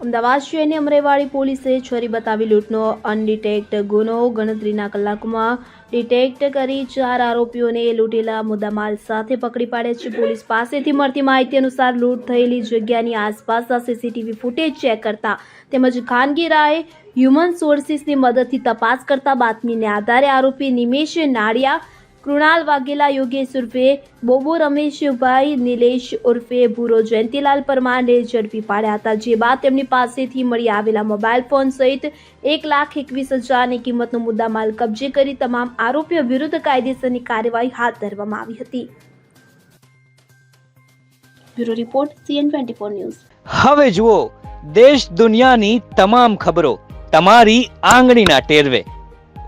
અમદાવાદ શહેરની અમરેવાડી પોલીસે છરી બતાવી લૂંટનો અનડિટેક્ટ ગુનો ગણતરીના કલાકોમાં ડિટેક્ટ કરી ચાર આરોપીઓને લૂંટેલા મુદ્દામાલ સાથે પકડી પાડે છે. પોલીસ પાસેથી મળતી માહિતી અનુસાર લૂંટ થયેલી જગ્યાની આસપાસના સીસીટીવી ફૂટેજ ચેક કરતા તેમજ ખાનગી રાહે હ્યુમન સોર્સિસની મદદથી તપાસ કરતા બાતમીને આધારે આરોપી નિમેશ નાડિયા કૃણાલ વાઘેલા, યોગેશ ઉર્ફે બોબો રમેશભાઈ, નિલેશ ઉર્ફે ભૂરો જયંતિલાલ પરમારને ઝડપી પાડ્યા હતા, જે બાદ તેમની પાસેથી મળી આવેલા મોબાઈલ ફોન સહિત એક લાખ એકવીસ હજારની કિંમતનો મુદ્દામાલ કબજે કરી તમામ આરોપીઓ વિરુદ્ધ કાયદેસરની કાર્યવાહી હાથ ધરવામાં આવી હતી. Bureau report, CN twenty news. હવે જુઓ, દેશ દુનિયાની તમામ ખબરો તમારી આંગળીના ટેરવે.